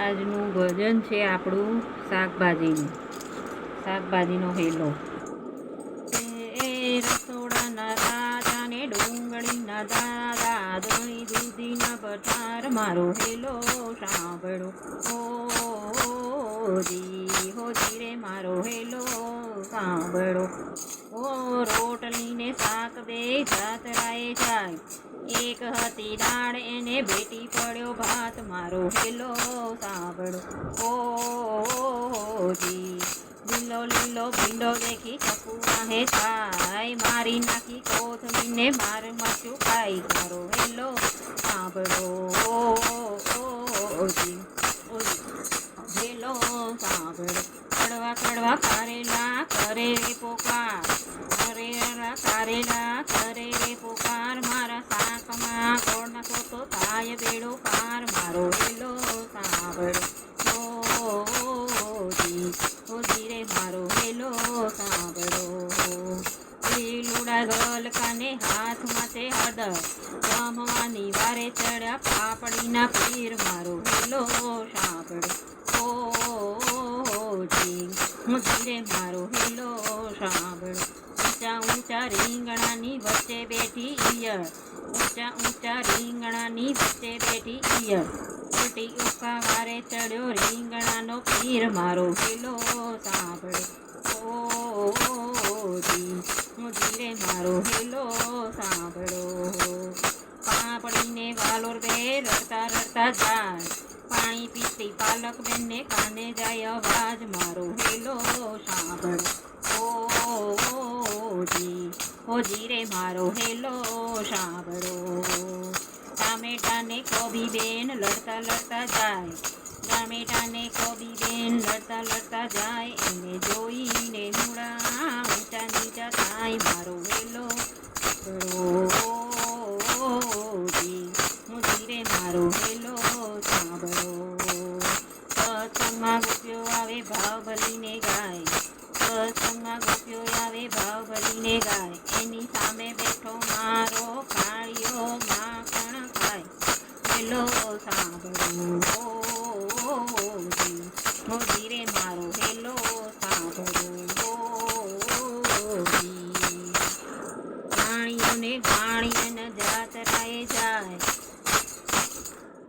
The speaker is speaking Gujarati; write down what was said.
આજનું ભજન છે આપણું શાકભાજીનું. શાકભાજીનો હેલો. રસોડાના રાજાને ડુંગળીના દાદા દણી દૂધીના મારો હેલો સાંભળો. હોજી હોજી રે, મારો હેલો સાંભળો. ઓ રોટલીને શાક બે જાતરાએ જાય. એક હતી દાળ એને ભેટી પડ્યો ભાત. મારો હેલો, સાંભળો. ઓજી લીલો લીલો ભીંડો દેખી ચકુ વાહે થાય મારી નાખી કોથમીને માર મરચું ખાઈ. મારો હેલો, સાંભળો. ઓજી હેલો, સાંભળો. કરે રે પોકાર કરેલા કારેલા કરે રે પોકાર, મારા શાકમાં કોણ તો થાય બેડો પાર, મારો હેલો સાંભળો. ઓજી ઓજી રે, મારો હેલો સાંભળો. લીલુડા ગલ કાને હાથમાં તે હળદર જમવાની વારે ચડ્યા પાપડીના પીર, મારો હેલો સાંભળો. ધીરે મારો હેલો સાંભળો. ઊંચા ઊંચા રીંગણાની વચ્ચે બેઠી ઈયર ઊંચા ઊંચા રીંગણાની વચ્ચે બેઠી ઈયર ઉલટી ઉકા વારે ચડ્યો રીંગણાનો પીર મારો હેલો સાંભળો. હું ધીરે મારો હેલો સાંભળો. પાપડીને વાલોર બે રડતા રડતા જાય. પાણી પીતી પાલક બેનને કાને જાય અવાજ, મારો હેલો સાંભળો. ઓજી ઓજી રે, મારો હેલો સાંભળો. ટામેટાને કોબી બેન લડતા લડતા જાય, ટામેટાને કોબી બેન લડતા લડતા જાય, એને જોઈને મૂળા ઊંચા નીચા થાય, મારો મારો હેલો સાંભળો. સત્સંગમાં ગોપ્યો આવે ભાવ ભરીને ગાય. સત્સંગમાં ગોપ્યો આવે ભાવ ભરીને ગાય. એની સામે બેઠો મારો કાળિયો માખણ ખાય. હેલો સાંભળો. મોદી રે મારો હેલો સાંભળો. પાણીઓને પાણી અને જાત જાય.